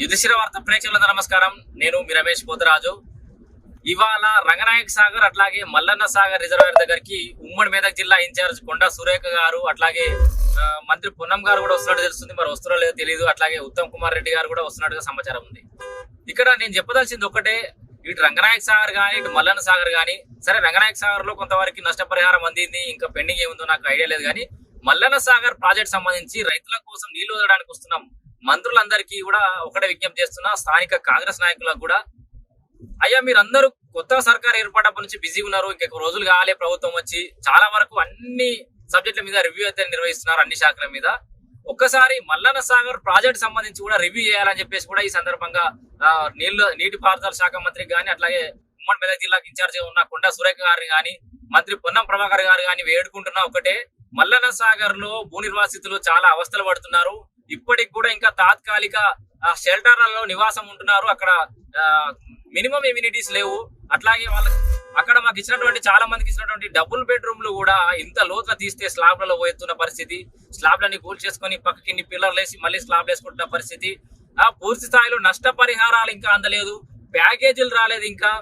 యుధిశిర వార్త ప్రేక్షకులకు నమస్కారం. నేను మీ రమేష్ పోతరాజు. ఇవాళ రంగనాయక్ సాగర్ అట్లాగే మల్లన్న సాగర్ రిజర్వాయర్ దగ్గరికి ఉమ్మడి మెదక్ జిల్లా ఇన్ఛార్జ్ కొండా సురేఖ గారు అట్లాగే మంత్రి పొన్నం గారు కూడా వస్తున్నట్టు తెలుస్తుంది. మరి వస్తున్నారో లేదో తెలియదు అట్లాగే ఉత్తమ్ కుమార్ రెడ్డి గారు కూడా వస్తున్నట్టుగా సమాచారం ఉంది. ఇక్కడ నేను చెప్పదలసింది ఒకటే ఇటు రంగనాయక్ సాగర్ కానీ ఇటు మల్లన్న సాగర్ కానీ సరే రంగనాయక్ సాగర్లో కొంతవరకు నష్టపరిహారం అందింది ఇంకా పెండింగ్ ఏముందో నాకు ఐడియా లేదు. కానీ మల్లన్న సాగర్ ప్రాజెక్ట్ సంబంధించి రైతుల కోసం నీళ్ళు వదలడానికి వస్తున్నాం. మంత్రులందరికీ కూడా ఒకటే విజ్ఞప్తి చేస్తున్నా స్థానిక కాంగ్రెస్ నాయకులకు కూడా. అయ్యా మీరందరూ కొత్త సర్కార్ ఏర్పడప్పటి నుంచి బిజీ ఉన్నారు. ఇంకొక రోజులు కాలే ప్రభుత్వం వచ్చి చాలా వరకు అన్ని సబ్జెక్టుల మీద రివ్యూ అయితే నిర్వహిస్తున్నారు అన్ని శాఖల మీద. ఒక్కసారి మల్లన్న సాగర్ ప్రాజెక్ట్ సంబంధించి కూడా రివ్యూ చేయాలని చెప్పేసి కూడా ఈ సందర్భంగా నీళ్ళు నీళ్ళు నీటిపారుదల శాఖ మంత్రికి కానీ అట్లాగే ఉమ్మడి మెదక్ జిల్లాకు ఇన్ఛార్జ్ ఉన్న కొండా సురేఖ గారిని కానీ మంత్రి పొన్నం ప్రభాకర్ గారు కానీ వేడుకుంటున్నా ఒకటే. మల్లన్న సాగర్లో భూ నిర్వాసితులు చాలా అవస్థలు పడుతున్నారు. ఇప్పటికి కూడా ఇంకా తాత్కాలిక షెల్టర్లలో నివాసం ఉంటున్నారు. అక్కడ మినిమం ఇమ్యూనిటీస్ లేవు. అట్లాగే వాళ్ళకి అక్కడ మాకు ఇచ్చినటువంటి చాలా మందికి ఇచ్చినటువంటి డబుల్ బెడ్రూమ్లు కూడా ఇంత లోతున తీస్తే స్లాబ్లలో పోతున్న పరిస్థితి. స్లాబ్లని కూల్ చేసుకొని పక్కకి పిల్లర్లు వేసి మళ్ళీ స్లాబ్ వేసుకుంటున్న పరిస్థితి. ఆ పూర్తి స్థాయిలో నష్టపరిహారాలు ఇంకా అందలేదు. ప్యాకేజీలు రాలేదు ఇంకా.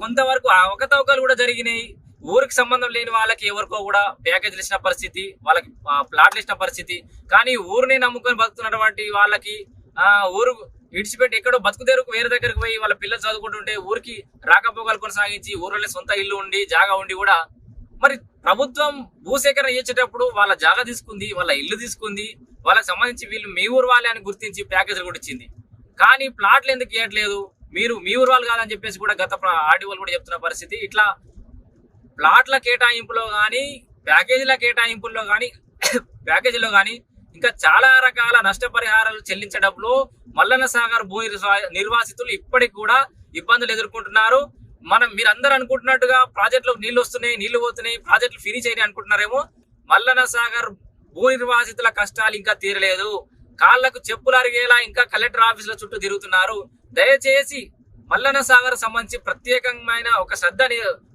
కొంతవరకు అవకతవకలు కూడా జరిగినాయి. ఊరికి సంబంధం లేని వాళ్ళకి ఎవరికో కూడా ప్యాకేజీలు ఇచ్చిన పరిస్థితి వాళ్ళకి ప్లాట్లు ఇచ్చిన పరిస్థితి. కానీ ఊరిని నమ్ముకొని బతుకుతున్నటువంటి వాళ్ళకి ఊరు ఇడిచిపెట్టి ఎక్కడో బతుకుదేరుకు వేరే దగ్గరకు పోయి వాళ్ళ పిల్లలు చదువుకుంటుంటే ఊరికి రాకపోకలు కొనసాగించి ఊర్లో సొంత ఇల్లు ఉండి జాగా ఉండి కూడా మరి ప్రభుత్వం భూసేకరణ ఇచ్చేటప్పుడు వాళ్ళ జాగా తీసుకుంది వాళ్ళ ఇల్లు తీసుకుంది వాళ్ళకి సంబంధించి వీళ్ళు మీ ఊరు వాళ్ళే అని గుర్తించి ప్యాకేజీలు కూడా ఇచ్చింది. కానీ ప్లాట్లు ఎందుకు ఇవ్వట్లేదు? మీరు మీ ఊరు వాళ్ళు కాదని చెప్పేసి కూడా గత ఆర్డీఓలు కూడా చెప్తున్న పరిస్థితి. ఇట్లా ప్లాట్ల కేటాయింపులో కానీ ప్యాకేజీల కేటాయింపుల్లో కానీ ప్యాకేజీలో కానీ ఇంకా చాలా రకాల నష్టపరిహారాలు చెల్లించడంలో మల్లన్న సాగర్ భూ నిర్వాసితులు ఇప్పటికి కూడా ఇబ్బందులు ఎదుర్కొంటున్నారు. మనం మీరందరూ అనుకుంటున్నట్టుగా ప్రాజెక్టులో నీళ్ళు వస్తున్నాయి నీళ్ళు పోతున్నాయి ప్రాజెక్టులు ఫినిష్ అయినాయి అనుకుంటున్నారేమో. మల్లన్న సాగర్ భూ నిర్వాసితుల కష్టాలు ఇంకా తీరలేదు. కాళ్ళకు చెప్పులు అరిగేలా ఇంకా కలెక్టర్ ఆఫీసుల చుట్టూ తిరుగుతున్నారు. దయచేసి మల్లన్న సాగర్ సంబంధించి ప్రత్యేకమైన ఒక శ్రద్ధ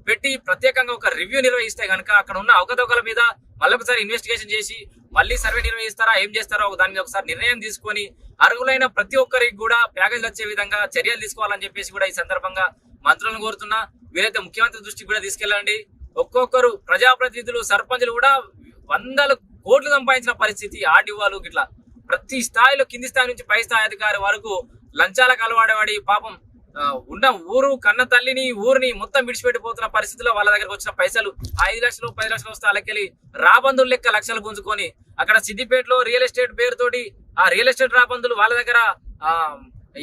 పెట్టి ప్రత్యేకంగా ఒక రివ్యూ నిర్వహిస్తే గనక అక్కడ ఉన్న అవకతవకల మీద మళ్ళొకసారి ఇన్వెస్టిగేషన్ చేసి మళ్ళీ సర్వే నిర్వహిస్తారా ఏం చేస్తారో ఒక దాని మీద ఒకసారి నిర్ణయం తీసుకొని అర్హులైన ప్రతి ఒక్కరికి కూడా ప్యాకేజ్ వచ్చే విధంగా చర్యలు తీసుకోవాలని చెప్పేసి కూడా ఈ సందర్భంగా మంత్రులను కోరుతున్నా. వీరైతే ముఖ్యమంత్రి దృష్టికి కూడా తీసుకెళ్ళండి. ఒక్కొక్కరు ప్రజాప్రతినిధులు సర్పంచులు కూడా వందల కోట్లు సంపాదించిన పరిస్థితి ఆర్డీఓలు ఇట్లా ప్రతి స్థాయిలో కింది స్థాయి నుంచి పై స్థాయి అధికారి వరకు లంచాలకు అలవాడేవాడి పాపం ఉన్న ఊరు కన్న తల్లిని ఊరిని మొత్తం విడిచిపెట్టిపోతున్న పరిస్థితిలో వాళ్ళ దగ్గరకు వచ్చిన పైసలు ఐదు లక్షలు పది లక్షలు వస్తే వాళ్ళకెళ్ళి రాబందులు లెక్క లక్షలు గుంజుకొని అక్కడ సిద్దిపేటలో రియల్ ఎస్టేట్ పేరుతోటి ఆ రియల్ ఎస్టేట్ రాబందులు వాళ్ళ దగ్గర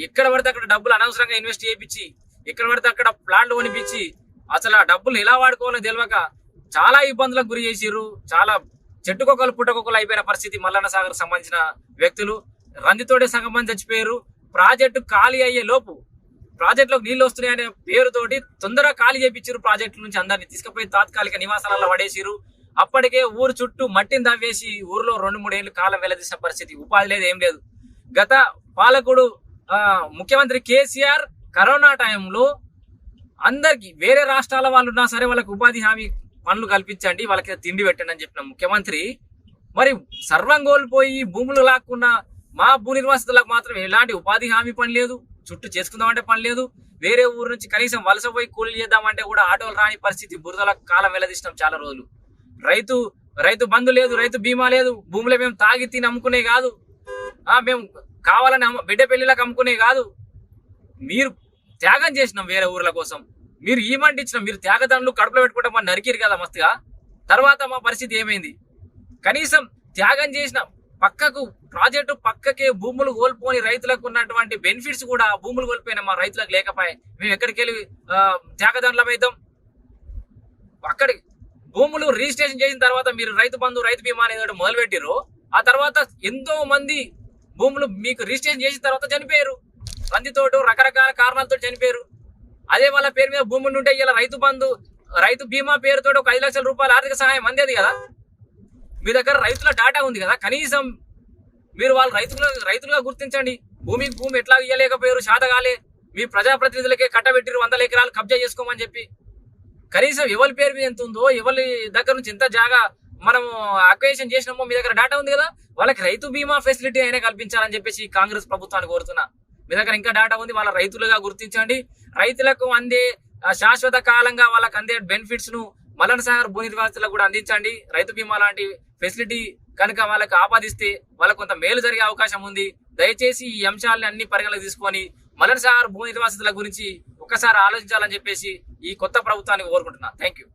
ఎక్కడ పడితే అక్కడ డబ్బులు అనవసరంగా ఇన్వెస్ట్ చేయించి ఎక్కడ పడితే అక్కడ ప్లాట్లు కొనిపించి అసలు ఆ డబ్బులు ఎలా వాడుకోవాలో తెలియక చాలా ఇబ్బందులకు గురి చేసిర్రు. చాలా చెట్టుకొకలు పుట్టకొకలు అయిపోయిన పరిస్థితి మల్లన్న సాగర్ సంబంధించిన వ్యక్తులు. రందితోటే సగం మంది చచ్చిపోయారు. ప్రాజెక్టు ఖాళీ అయ్యే లోపు ప్రాజెక్టులకు నీళ్ళు వస్తున్నాయనే పేరుతోటి తొందరగా ఖాళీ చేయించారు ప్రాజెక్టుల నుంచి అందరిని. తీసుకుపోయి తాత్కాలిక నివాసాలలో పడేసిరు అప్పటికే ఊరు చుట్టూ మట్టిని తవ్వేసి ఊర్లో రెండు మూడు ఏళ్ళు కాలం వెల్లదీసిన పరిస్థితి. ఉపాధి లేదు ఏం లేదు. గత పాలకుడు ముఖ్యమంత్రి కేసీఆర్ కరోనా టైంలో అందరికి వేరే రాష్ట్రాల వాళ్ళు ఉన్నా సరే వాళ్ళకి ఉపాధి హామీ పనులు కల్పించండి వాళ్ళకి తిండి పెట్టండి అని చెప్పిన ముఖ్యమంత్రి. మరి సర్వం కోల్పోయి భూములు లాక్కున్న మా భూ నిర్వాసితులకు మాత్రం ఎలాంటి ఉపాధి హామీ పని లేదు. చుట్టూ చేసుకుందామంటే పని లేదు. వేరే ఊరు నుంచి కనీసం వలస పోయి కూలీలు చేద్దామంటే కూడా ఆటోలు రాని పరిస్థితి. బురదల కాలం వెల్లదీసినాం చాలా రోజులు. రైతు రైతు బంధు లేదు రైతు బీమా లేదు. భూమిలో మేము తాగి తిని అమ్ముకునే కాదు. మేము కావాలని అమ్మ- బిడ్డ పెళ్ళిలకు అమ్ముకునే కాదు. మీరు త్యాగం చేసినాం వేరే ఊర్ల కోసం. మీరు ఈ ఇచ్చిన. మీరు త్యాగదానులు కడుపులో పెట్టుకుంటే మా నరికిరు కదా మస్తుగా. తర్వాత మా పరిస్థితి ఏమైంది? కనీసం త్యాగం చేసిన పక్కకు ప్రాజెక్టు పక్కకే భూములు కోల్పోని రైతులకు ఉన్నటువంటి బెనిఫిట్స్ కూడా భూములు కోల్పోయిన మా రైతులకు లేకపోయి మేము ఎక్కడికి వెళ్ళి ఆ, అక్కడి భూములు రిజిస్ట్రేషన్ చేసిన తర్వాత మీరు రైతు బంధు రైతు బీమా అనేది ఒకటి మొదలుపెట్టిర్రు. ఆ తర్వాత ఎంతో మంది భూములు మీకు రిజిస్ట్రేషన్ చేసిన తర్వాత చనిపోయారు. రందితోటి రకరకాల కారణాలతో చనిపోయారు. అదే వాళ్ళ పేరు మీద భూములు ఉంటే ఇలా రైతు బంధు రైతు బీమా పేరుతో ఒక ఐదు లక్షల రూపాయల ఆర్థిక సహాయం అందేది కదా? మీ దగ్గర రైతుల డాటా ఉంది కదా కనీసం మీరు వాళ్ళు రైతులు రైతులుగా గుర్తించండి. భూమికి భూమి ఎట్లా ఇయ్యలేకపోయారు శాతగాలే. మీ ప్రజాప్రతినిధులకే కట్టబెట్టిరు వందల ఎకరాలు కబ్జా చేసుకోమని చెప్పి. కనీసం ఎవరి పేరు మీద ఎంత ఉందో ఎవరి దగ్గర నుంచి ఎంత జాగా మనం అక్వేషన్ చేసినామో మీ దగ్గర డాటా ఉంది కదా వాళ్ళకి రైతు బీమా ఫెసిలిటీ అయినా కల్పించాలని చెప్పేసి కాంగ్రెస్ ప్రభుత్వాన్ని కోరుతున్నా. మీ దగ్గర ఇంకా డేటా ఉంది వాళ్ళ రైతులుగా గుర్తించండి. రైతులకు అందే శాశ్వత కాలంగా వాళ్ళకి అందే బెనిఫిట్స్ను మలన సాగర్ భూ నిర్వాసితులకు కూడా అందించండి. రైతు బీమా లాంటి ఫెసిలిటీ కనుక వాళ్ళకి ఆపాదిస్తే వాళ్ళకు కొంత మేలు జరిగే అవకాశం ఉంది. దయచేసి ఈ అంశాలని అన్ని పరిగణలోకి తీసుకొని మలన సాగర్ భూ నిర్వాసితుల గురించి ఒక్కసారి ఆలోచించాలని చెప్పేసి ఈ కొత్త ప్రభుత్వాన్ని కోరుకుంటున్నాను థ్యాంక్ యూ